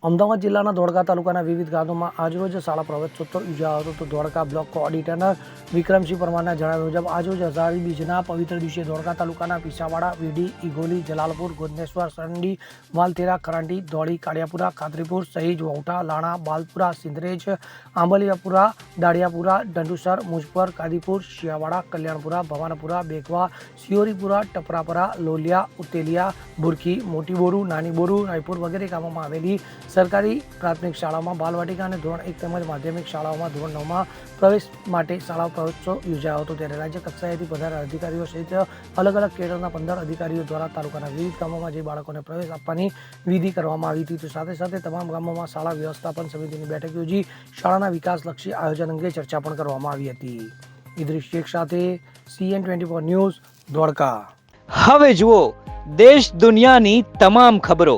અમદાવાદ જિલ્લાના ધોળકા તાલુકાના વિવિધ ગામોમાં આજરોજ શાળા પ્રવેશોત્સવ યોજાયો હતો તો ધોળકા બ્લોક કોઓર્ડિનેટર વિક્રમસિંહ પરમારના જણાવ્યા મુજબ આજરોજ અષાઢી બીજના પવિત્ર દિવસે ધોળકા તાલુકાના પીસાવાડા વીડી ઈગોલી જલાલપુર ગોંદેશ્વર સરંડી વાલથેરા ખરાંડી ધોળી કાળિયાપુરા ખાતરીપુર સહીજ વૌઠા લાણા બાલપુરા સિંદરેજ આંબલિયાપુરા દાડિયાપુરા દંડુસર મુજપર કાદીપુર શિયાવાડા કલ્યાણપુરા ભવાનપુરા બેગવા સિયોરીપુરા ટપરાપરા લોલિયા ઉતેલિયા બુરખી મોટી બોરુ નાની બોરુ રાયપુર વગેરે ગામોમાં આવેલી સરકારી પ્રાથમિક શાળાઓમાં બાલવાટિકા અને ધોરણ એક તેમજ માધ્યમિક શાળાઓમાં ધોરણ નવમાં પ્રવેશ માટે શાળા પ્રવેશોત્સવ યોજાયો હતો. ત્યારે રાજ્ય કક્ષાએથી વધારે અધિકારીઓ સહિત અલગ અલગ કેડરના પંદર અધિકારીઓ દ્વારા તાલુકાના વિવિધ ગામોમાં જે બાળકોને પ્રવેશ આપવાની વિધિ કરવામાં આવી હતી. તો સાથે સાથે તમામ ગામોમાં શાળા વ્યવસ્થાપન સમિતિની બેઠક યોજી શાળાના વિકાસલક્ષી આયોજન અંગે ચર્ચા પણ કરવામાં આવી હતી. ઇદ્રિશ શેખ સાથે CN twenty four news Dwarka. હવે જુઓ, દેશ દુનિયાની તમામ ખબરો